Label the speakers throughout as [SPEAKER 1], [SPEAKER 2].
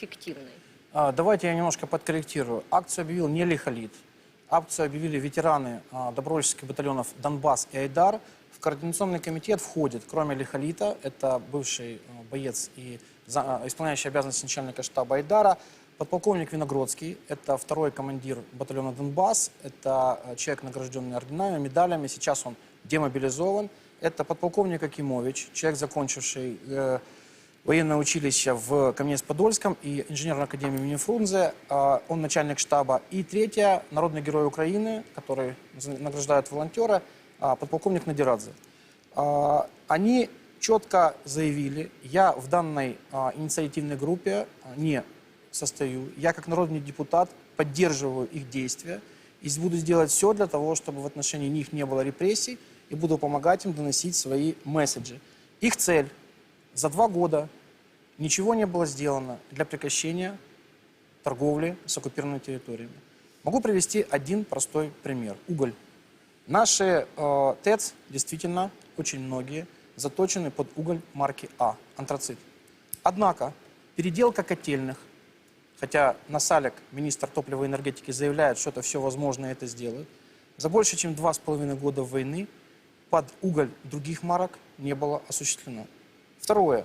[SPEAKER 1] эффективной?
[SPEAKER 2] А, Давайте я немножко подкорректирую. Акцию объявил не Лихолит. Акцию объявили ветераны а, добровольческих батальонов Донбасс и Айдар. В координационный комитет входит, кроме Лихолита, это бывший а, боец и за- а, исполняющий обязанности начальника штаба Айдара, подполковник Виногродский, это второй командир батальона Донбасс, это а, человек, награжденный орденами, медалями, сейчас он демобилизован. Это подполковник Акимович, человек, закончивший э, военное училище в Каменец-Подольском и инженерной академии имени Фрунзе. А, Он начальник штаба. И третья, народный герой Украины, который награждают волонтера, а, подполковник Надирадзе. А, Они четко заявили, я в данной инициативной группе не состою. Я как народный депутат поддерживаю их действия и буду сделать все для того, чтобы в отношении них не было репрессий и буду помогать им доносить свои месседжи. Их цель за два года ничего не было сделано для прекращения торговли с оккупированными территориями. Могу привести один простой пример. Уголь. Наши э, ТЭЦ, действительно, очень многие, заточены под уголь марки А, антрацит. Однако переделка котельных, хотя Насалик, министр топлива и энергетики, заявляет, что это все возможно и это сделают, за больше чем два с половиной года войны под уголь других марок не было осуществлено. Второе.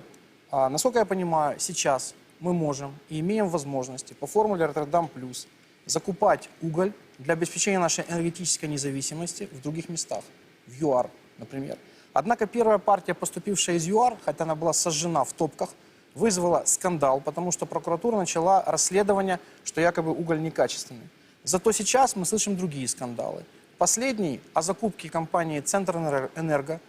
[SPEAKER 2] А, насколько я понимаю, сейчас мы можем и имеем возможности по формуле Роттердам плюс закупать уголь для обеспечения нашей энергетической независимости в других местах, в ЮАР, например. Однако первая партия, поступившая из ЮАР, хотя она была сожжена в топках, вызвала скандал, потому что прокуратура начала расследование, что якобы уголь некачественный. Зато сейчас мы слышим другие скандалы. Последний о закупке компании Центр Энерго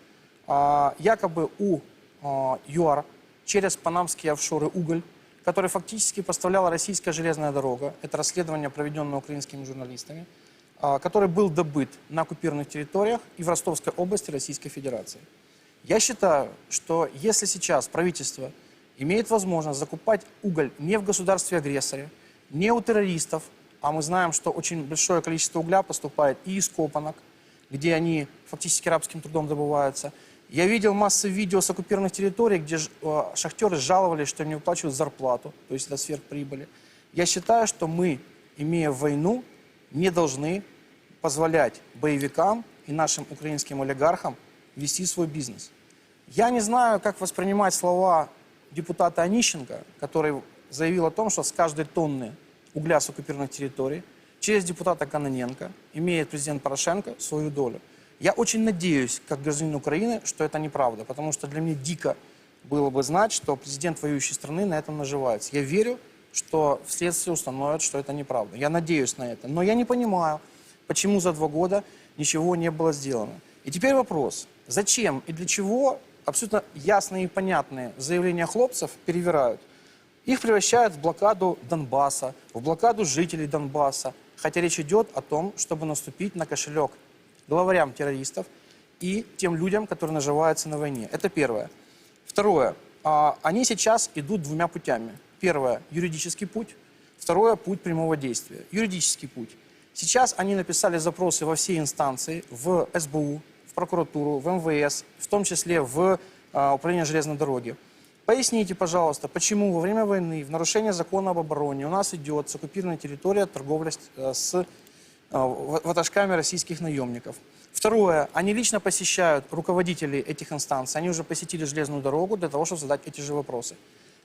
[SPEAKER 2] а, якобы у ЮАР через панамские офшоры уголь, который фактически поставляла российская железная дорога. Это расследование, проведенное украинскими журналистами, а, который был добыт на оккупированных территориях и в Ростовской области Российской Федерации. Я считаю, что если сейчас правительство имеет возможность закупать уголь не в государстве-агрессоре, не у террористов, а мы знаем, что очень большое количество угля поступает и из копанок, где они фактически рабским трудом добываются. Я видел массу видео с оккупированных территорий, где э, шахтеры жаловались, что им не выплачивают зарплату, то есть это сверхприбыли. Я считаю, что мы, имея войну, не должны позволять боевикам и нашим украинским олигархам вести свой бизнес. Я не знаю, как воспринимать слова депутата Онищенко, который заявил о том, что с каждой тонны угля с оккупированных территорий через депутата Каноненко имеет президент Порошенко свою долю. Я очень надеюсь, как гражданин Украины, что это неправда, потому что для меня дико было бы знать, что президент воюющей страны на этом наживается. Я верю, что вследствие установят, что это неправда. Я надеюсь на это. Но я не понимаю, почему за два года ничего не было сделано. И теперь вопрос. Зачем и для чего абсолютно ясные и понятные заявления хлопцев перевирают? Их превращают в блокаду Донбасса, в блокаду жителей Донбасса. Хотя речь идет о том, чтобы наступить на кошелек главарям террористов и тем людям, которые наживаются на войне. Это первое. Второе. А, Они сейчас идут двумя путями. Первое – юридический путь. Второе – путь прямого действия. Юридический путь. Сейчас они написали запросы во все инстанции, в СБУ, в прокуратуру, в МВС, в том числе в а, Управление железной дороги. Поясните, пожалуйста, почему во время войны в нарушение закона об обороне у нас идет с оккупированной территории торговля с, э, ватажками российских наемников. Второе, они лично посещают руководителей этих инстанций, они уже посетили железную дорогу для того, чтобы задать эти же вопросы.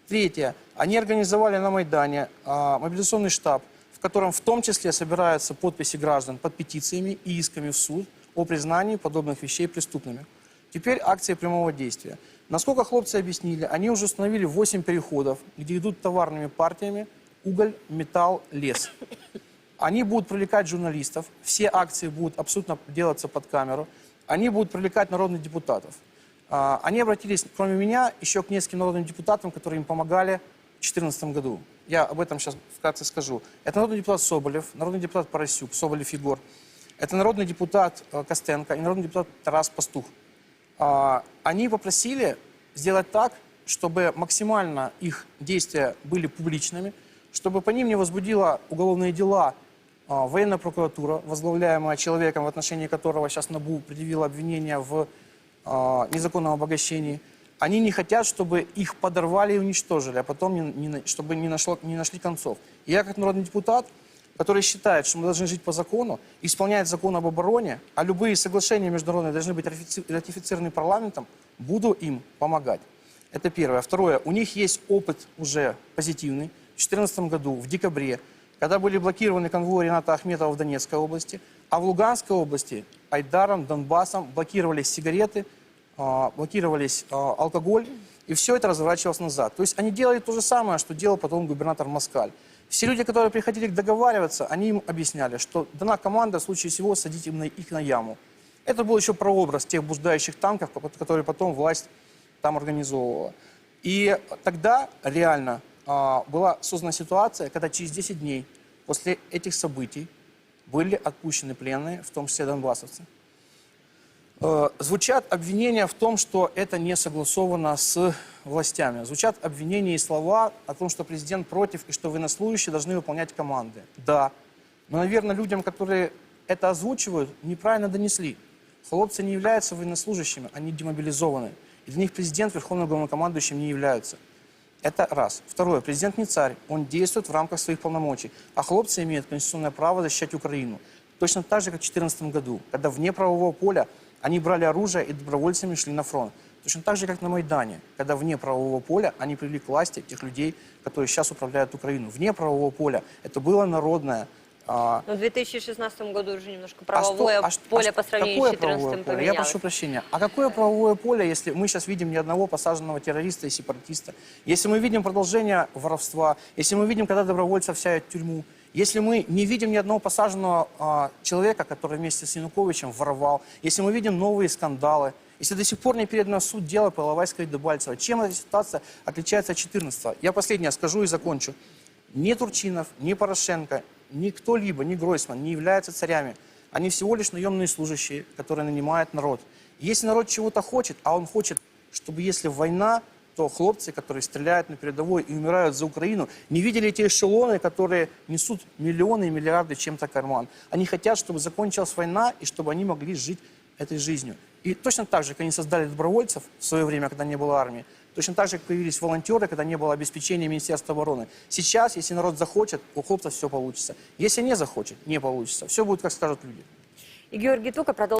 [SPEAKER 2] Третье, они организовали на Майдане а, мобилизационный штаб, в котором в том числе собираются подписи граждан под петициями и исками в суд о признании подобных вещей преступными. Теперь акции прямого действия. Насколько хлопцы объяснили, они уже установили 8 переходов, где идут товарными партиями уголь, металл, лес. Они будут привлекать журналистов, все акции будут абсолютно делаться под камеру, они будут привлекать народных депутатов. А, Они обратились, кроме меня, еще к нескольким народным депутатам, которые им помогали в 2014 году. Я об этом сейчас вкратце скажу. Это народный депутат Соболев, народный депутат Поросюк, Соболев Егор. Это народный депутат э, Костенко и народный депутат Тарас Пастух. А, Они попросили сделать так, чтобы максимально их действия были публичными, чтобы по ним не возбудила уголовные дела военная прокуратура, возглавляемая человеком, в отношении которого сейчас НАБУ предъявила обвинение в а, незаконном обогащении. Они не хотят, чтобы их подорвали и уничтожили, а потом не, не чтобы не, нашло, не нашли концов. И я как народный депутат, который считает, что мы должны жить по закону, исполнять закон об обороне, а любые соглашения международные должны быть ратифици- ратифицированы парламентом, буду им помогать. Это первое. Второе. У них есть опыт уже позитивный. В 2014 году, в декабре, когда были блокированы конвои Рената Ахметова в Донецкой области, а в Луганской области Айдаром, Донбассом блокировались сигареты, а, блокировались а, алкоголь, и все это разворачивалось назад. То есть они делали то же самое, что делал потом губернатор Москаль. Все люди, которые приходили договариваться, они им объясняли, что дана команда в случае всего садить им их на яму. Это был еще прообраз тех блуждающих танков, которые потом власть там организовывала. И тогда реально а, была создана ситуация, когда через 10 дней после этих событий были отпущены пленные, в том числе донбассовцы. Э, Звучат обвинения в том, что это не согласовано с властями. Звучат обвинения и слова о том, что президент против и что военнослужащие должны выполнять команды. Да. Но, наверное, людям, которые это озвучивают, неправильно донесли. Хлопцы не являются военнослужащими, они демобилизованы. И для них президент верховным главнокомандующим не является. Это раз. Второе. Президент не царь. Он действует в рамках своих полномочий. А хлопцы имеют конституционное право защищать Украину. Точно так же, как в 2014 году, когда вне правового поля они брали оружие и добровольцами шли на фронт. Точно так же, как на Майдане, когда вне правового поля они привели к власти тех людей, которые сейчас управляют Украину. Вне правового поля это было народное
[SPEAKER 1] Но в 2016 году уже немножко
[SPEAKER 2] а
[SPEAKER 1] правовое
[SPEAKER 2] что- а что-
[SPEAKER 1] поле
[SPEAKER 2] а
[SPEAKER 1] по сравнению с 2014
[SPEAKER 2] правовое поле? Я
[SPEAKER 1] поменялось.
[SPEAKER 2] прошу прощения. А какое правовое поле, если мы сейчас видим ни одного посаженного террориста и сепаратиста? Если мы видим продолжение воровства, если мы видим, когда добровольцев сядут в тюрьму, если мы не видим ни одного посаженного а, человека, который вместе с Януковичем воровал, если мы видим новые скандалы, если до сих пор не передано суд дело по Иловайской и Дебальцево, чем эта ситуация отличается от 14 Я последнее скажу и закончу. Ни Турчинов, ни Порошенко, ни кто-либо, ни Гройсман не являются царями. Они всего лишь наемные служащие, которые нанимают народ. Если народ чего-то хочет, а он хочет, чтобы если война, то хлопцы, которые стреляют на передовой и умирают за Украину, не видели те эшелоны, которые несут миллионы и миллиарды чем-то карман. Они хотят, чтобы закончилась война и чтобы они могли жить этой жизнью. И точно так же, как они создали добровольцев в свое время, когда не было армии, точно так же, как появились волонтеры, когда не было обеспечения Министерства обороны. Сейчас, если народ захочет, у хлопцев все получится. Если не захочет, не получится. Все будет, как скажут люди.
[SPEAKER 1] И Георгий Тука продолжит